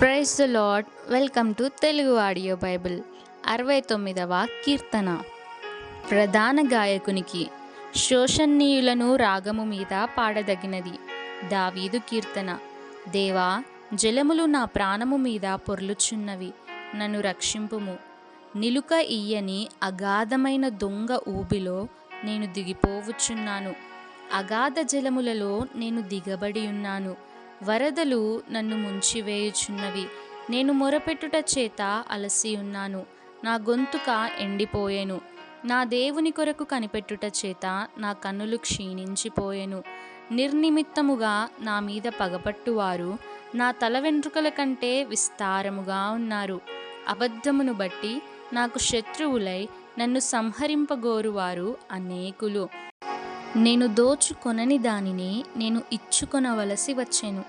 Praise the Lord welcome to Telugu audio Bible. అరవై తొమ్మిదవ కీర్తన. ప్రధాన గాయకునికి శోషణీయులను రాగము మీద పాడదగినది దావీదు కీర్తన. దేవా జలములు నా ప్రాణము మీద పొర్లుచున్నవి నన్ను రక్షింపుము. నిలుక ఇయ్యని అగాధమైన దొంగ ఊబిలో నేను దిగిపోవచ్చున్నాను అగాధ జలములలో నేను దిగబడి ఉన్నాను వరదలు నన్ను ముంచివేయుచున్నవి నేను మొరపెట్టుట చేత అలసి ఉన్నాను. నా గొంతుక ఎండిపోయెను. నా దేవుని కొరకు కనిపెట్టుట చేత నా కన్నులు క్షీణించిపోయెను. నిర్నిమిత్తముగా నా మీద పగపట్టువారు. నా తల వెంట్రుకల కంటే విస్తారముగా ఉన్నారు. అబద్ధమును బట్టి నాకు శత్రువులై నన్ను సంహరింపగోరువారు అనేకులు. నేను దోచుకొనని దానిని నేను ఇచ్చుకొనవలసి వచ్చెను.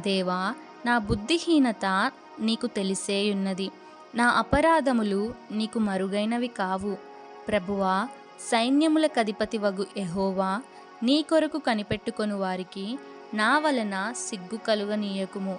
దేవా నా బుద్ధిహీనత నీకు తెలిసేయున్నది. నా అపరాధములు నీకు మరుగైనవి కావు. ప్రభువా సైన్యముల కధిపతి వగు ఎహోవా నీ కొరకు కనిపెట్టుకొని వారికి నా వలన సిగ్గు కలుగనీయకుము.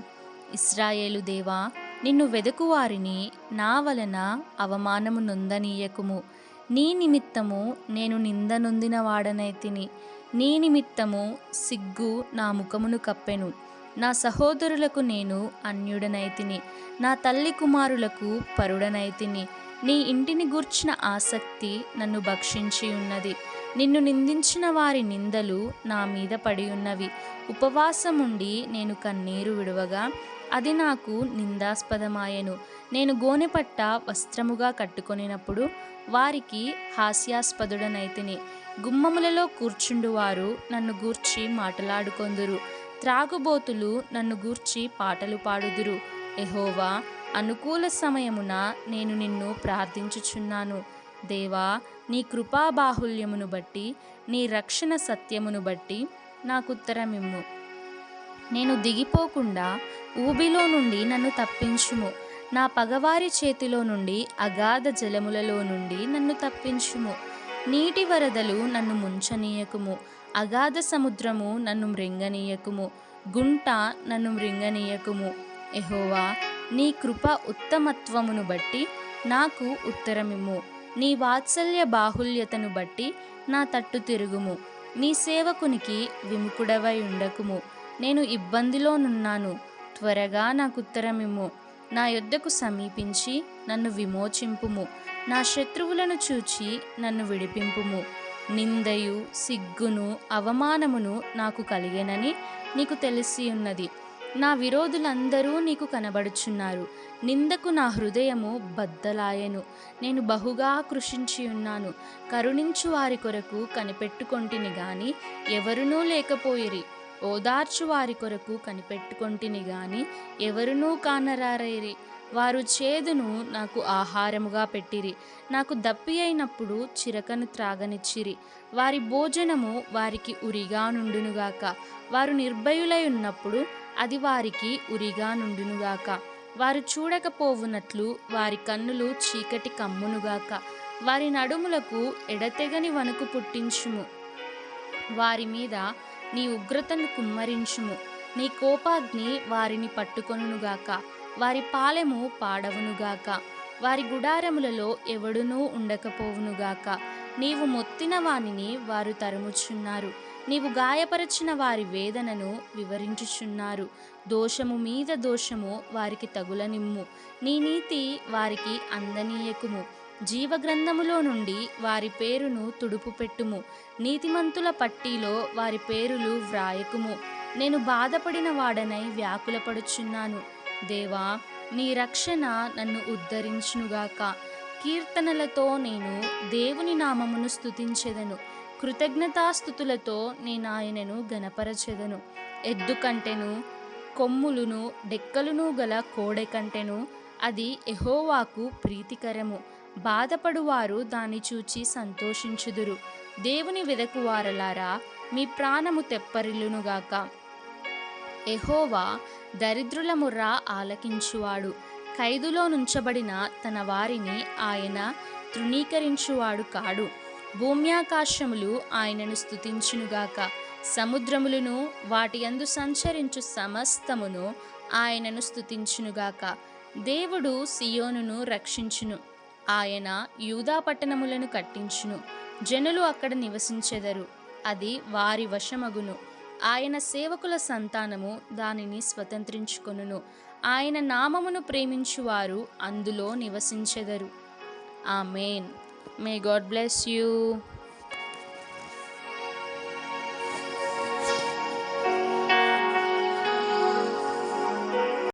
ఇస్రాయేలు దేవా నిన్ను వెదకువారిని నా వలన అవమానము నొందనీయకుము. నీ నిమిత్తము నేను నింద నొందిన వాడనైతిని నీ నిమిత్తము సిగ్గు నా ముఖమును కప్పెను. నా సహోదరులకు నేను అన్యుడనైతిని నా తల్లి కుమారులకు పరుడనైతిని నీ ఇంటిని గూర్చిన ఆసక్తి నన్ను భక్షించి ఉన్నది నిన్ను నిందించిన వారి నిందలు నా మీద పడి ఉన్నవి ఉపవాసముండి నేను కన్నీరు విడవగా అది నాకు నిందాస్పదమాయెను. నేను గోనెపట్ట వస్త్రముగా కట్టుకొనినప్పుడు వారికి హాస్యాస్పదుడనైతిని. గుమ్మములలో కూర్చుండువారు నన్ను గూర్చి మాటలాడుకొందురు. త్రాగుబోతులు నన్ను గూర్చి పాటలు పాడుదురు. ఎహోవా అనుకూల సమయమున నేను నిన్ను ప్రార్థించుచున్నాను. దేవా నీ కృపా బాహుల్యమును బట్టి నీ రక్షణ సత్యమును బట్టి నాకుత్తరమిమ్ము. నేను దిగిపోకుండా ఊబిలో నుండి నన్ను తప్పించుము. నా పగవారి చేతిలో నుండి అగాధ జలములలో నుండి నన్ను తప్పించుము. నీటి వరదలు నన్ను ముంచనీయకుము. అగాధ సముద్రము నన్ను మృంగనీయకుము. గుంట నన్ను మృంగనీయకుము. ఎహోవా నీ కృప ఉత్తమత్వమును బట్టి నాకు ఉత్తరమిమ్ము. నీ వాత్సల్య బాహుల్యతను బట్టి నా తట్టు తిరుగుము. నీ సేవకునికి విముకుడవై ఉండకుము. నేను ఇబ్బందిలోనున్నాను త్వరగా నాకు ఉత్తరమిమ్ము నా యొద్దకు సమీపించి నన్ను విమోచింపుము. నా శత్రువులను చూచి నన్ను విడిపింపుము. నిందయు సిగ్గును అవమానమును నాకు కలిగేనని నీకు తెలిసి ఉన్నది. నా విరోధులందరూ నీకు కనబడుచున్నారు. నిందకు నా హృదయము బద్దలాయెను. నేను బహుగా కృషించి ఉన్నాను. కరుణించు వారి కొరకు కనిపెట్టుకొంటిని గాని ఎవరునూ లేకపోయిరి. ఓదార్చు వారి కొరకు కనిపెట్టుకొంటిని గాని ఎవరునూ కానరారైరి. వారు చేదును నాకు ఆహారముగా పెట్టిరి. నాకు దప్పి అయినప్పుడు చిరకను త్రాగనిచ్చిరి. వారి భోజనము వారికి ఉరిగా నుండునుగాక. వారు నిర్భయులై ఉన్నప్పుడు అది వారికి ఉరిగా నుండునుగాక. వారు చూడకపోవునట్లు వారి కన్నులు చీకటి కమ్మునుగాక. వారి నడుములకు ఎడతెగని వణుకు పుట్టించుము. వారి మీద నీ ఉగ్రతను కుమ్మరించుము. నీ కోపాగ్ని వారిని పట్టుకొనుగాక వారి పాలెము పాడవునుగాక వారి గుడారములలో ఎవడునూ ఉండకపోవునుగాక నీవు మొత్తిన వానిని వారు తరుముచున్నారు. నీవు గాయపరచిన వారి వేదనను వివరించుచున్నారు. దోషము మీద దోషము వారికి తగులనిమ్ము. నీ నీతి వారికి అందనీయకుము. జీవగ్రంథములో నుండి వారి పేరును తుడుపు పెట్టుము నీతిమంతుల పట్టీలో వారి పేరులు వ్రాయకుము. నేను బాధపడిన వాడనై వ్యాకులపడుచున్నాను. దేవా నీ రక్షణ నన్ను ఉద్ధరించునుగాక. కీర్తనలతో నేను దేవుని నామమును స్థుతించెదను కృతజ్ఞతాస్థుతులతో నేను ఆయనను గనపరచెదను ఎద్దు కంటెను కొమ్ములును డెక్కలును గల కోడె కంటెను అది ఎహోవాకు ప్రీతికరము. బాధపడువారు దాన్ని చూచి సంతోషించుదురు. దేవుని వెదకువారలారా మీ ప్రాణము తెప్పరిల్లునుగాక. ఎహోవా దరిద్రుల ముర్ర ఆలకించువాడు. ఖైదులో నుంచబడిన తన వారిని ఆయన తృణీకరించువాడు కాడు. భూమ్యాకాశములు ఆయనను స్థుతించునుగాక సముద్రములను వాటి యందు సంచరించు సమస్తమును ఆయనను స్థుతించునుగాక దేవుడు సియోనును రక్షించును. ఆయన యూదా పట్టణములను కట్టించును. జనులు అక్కడ నివసించెదరు. అది వారి వశమగును. ఆయన సేవకుల సంతానము దానిని స్వతంత్రించుకొనును. ఆయన నామమును ప్రేమించువారు అందులో నివసించెదరు. Amen may God bless you